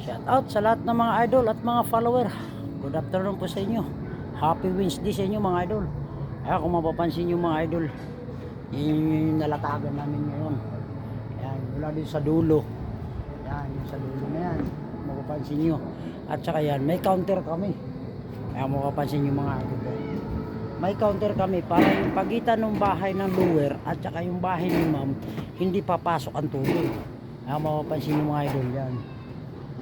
Shout out sa lahat ng mga idol at mga follower. Good afternoon po sa inyo. Happy Wednesday sa inyo mga idol. Kaya kung mapapansin nyo mga idol, yun yung nalatagan namin ngayon. Yan, mula din sa dulo. Yan, yung sa dulo na yan. Mapapansin nyo. At saka yan, may counter kami. Kaya mapapansin nyo mga idol. May counter kami para yung pagitan ng bahay ng lower at saka yung bahay ni ma'am, hindi papasok ang tubig. Kaya mapapansin nyo mga idol yan.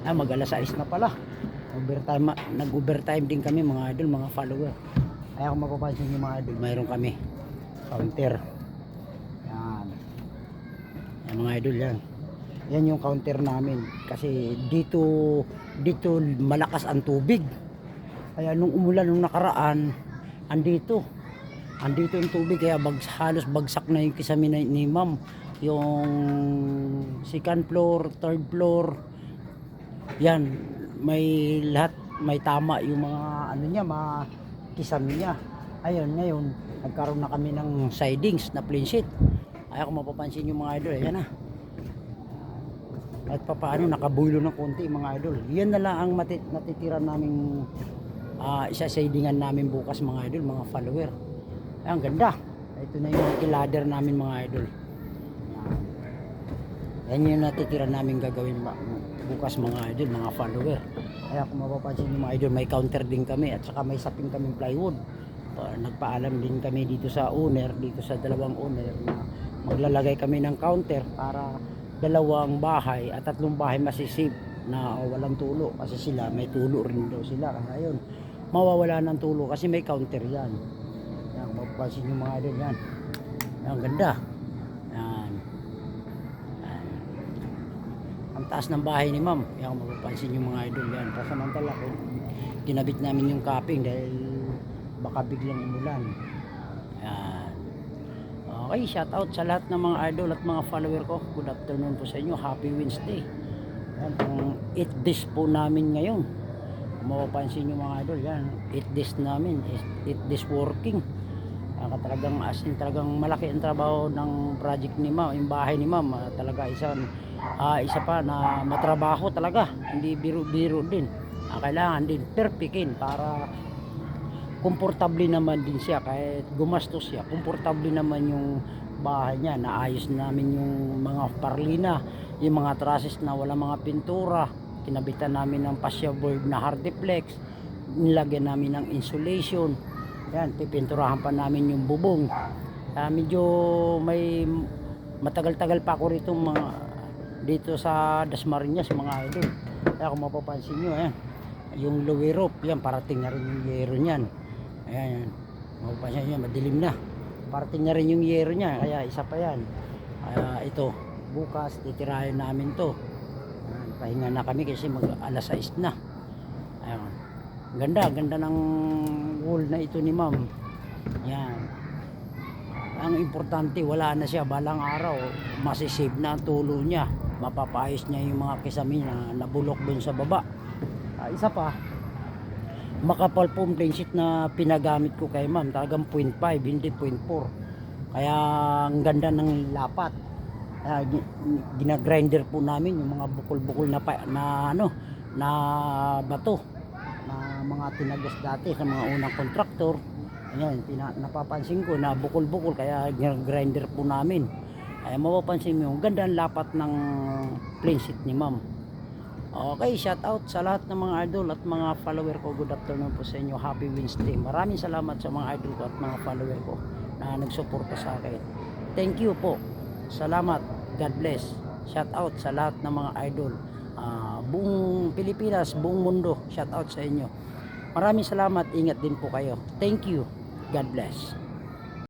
Ah, mag alas 6 na pala. Overtime, nag-overtime din kami mga idol, mga follower. Kaya kung mapapansin nyo mga idol, mayroon kami counter. Yan. Yan mga idol yan. Yan yung counter namin. Kasi dito, dito malakas ang tubig. Kaya nung umulan nung nakaraan, andito. Andito yung tubig kaya bags, halos bagsak na yung kisame ni, ni ma'am. Yung second floor, third floor, yan, may lahat, may tama yung mga ano niya, mga kisame niya. Ayun, ngayon, nagkaroon na kami ng sidings na plain sheet. Ay kung mapapansin yung mga idol, ayan na. At papaano, nakabulo ng konti mga idol. Yan na lang ang mati- natitira naming ah, isa sidingan namin bukas mga idol, mga follower. Ay, ang ganda. Ito na yung ilader namin mga idol. Yan. Yung natitira namin gagawin ma- bukas mga idol, mga follower. Kaya kung mapapansin yung mga idol, may counter din kami at saka may saping kaming plywood. Uh, nagpaalam din kami dito sa owner, dito sa dalawang owner na maglalagay kami ng counter para dalawang bahay at tatlong bahay masisip na walang tulo kasi sila may tulo rin daw sila kaya yun mawawala ng tulo kasi may counter yan yan mapapansin yung mga idol yan ang ganda yan yan ang taas ng bahay ni ma'am yan mapapansin yung mga idol yan pasamantala ko ginabit namin yung capping dahil baka biglang umulan yan Okay, shout out sa lahat ng mga idol at mga follower ko. Good afternoon po sa inyo. Happy Wednesday. Yan, ang 8 days po namin ngayon. Kung mapapansin nyo mga idol, yan, 8 days namin. 8 days working. Ah, talagang as in, talagang malaki ang trabaho ng project ni ma'am, yung bahay ni ma'am. Ah, talaga isang, ah, isa pa na matrabaho talaga. Hindi biro-biro din. Ah, kailangan din perfectin para komportable naman din siya. Kahit gumastos siya komportable naman yung bahay niya. Naayos namin yung mga parlina yung mga trusses na wala mga pintura. Kinabitan namin ng fascia na hardiplex. Nilagyan namin ng insulation. Yan pipinturahan pa namin yung bubong. Ah, medyo may matagal-tagal pa ako rito mga dito sa Dasmariñas mga idol. Kaya kung mapapansin nyo yan yung lower rope yan parating na rin yung yero niyan. Ayan yan mapapansin nyo madilim na. Parating na rin yung yero niya kaya isa pa yan. Kaya ito bukas titirahin namin to. Ayan, pahinga na kami kasi mag alas 6 na. Ayan. Ganda ganda ng wool na ito ni ma'am. Yan ang importante wala na siya balang araw masisave na ang tulo niya mapapayos niya yung mga kisame na nabulok dun sa baba. Ah, isa pa makapal plain sheet na pinagamit ko kay ma'am. Talagang 0.5 hindi 0.4 kaya ang ganda ng lapat. Uh, ginagrinder po namin yung mga bukol-bukol na, na ano na bato na mga tinagas dati sa mga unang kontraktor ayan napapansin ko na bukol-bukol kaya ginagrinder po namin ay mapapansin mo yung ganda ng lapat ng plain sheet ni ma'am Okay, shout out sa lahat ng mga idol at mga follower ko. Good afternoon po sa inyo. Happy Wednesday. Maraming salamat sa mga idol ko at mga follower ko na nagsuporta sa akin. Thank you po. Salamat. God bless. Shout out sa lahat ng mga idol. Ah, buong Pilipinas, buong mundo. Shout out sa inyo. Maraming salamat. Ingat din po kayo. Thank you. God bless.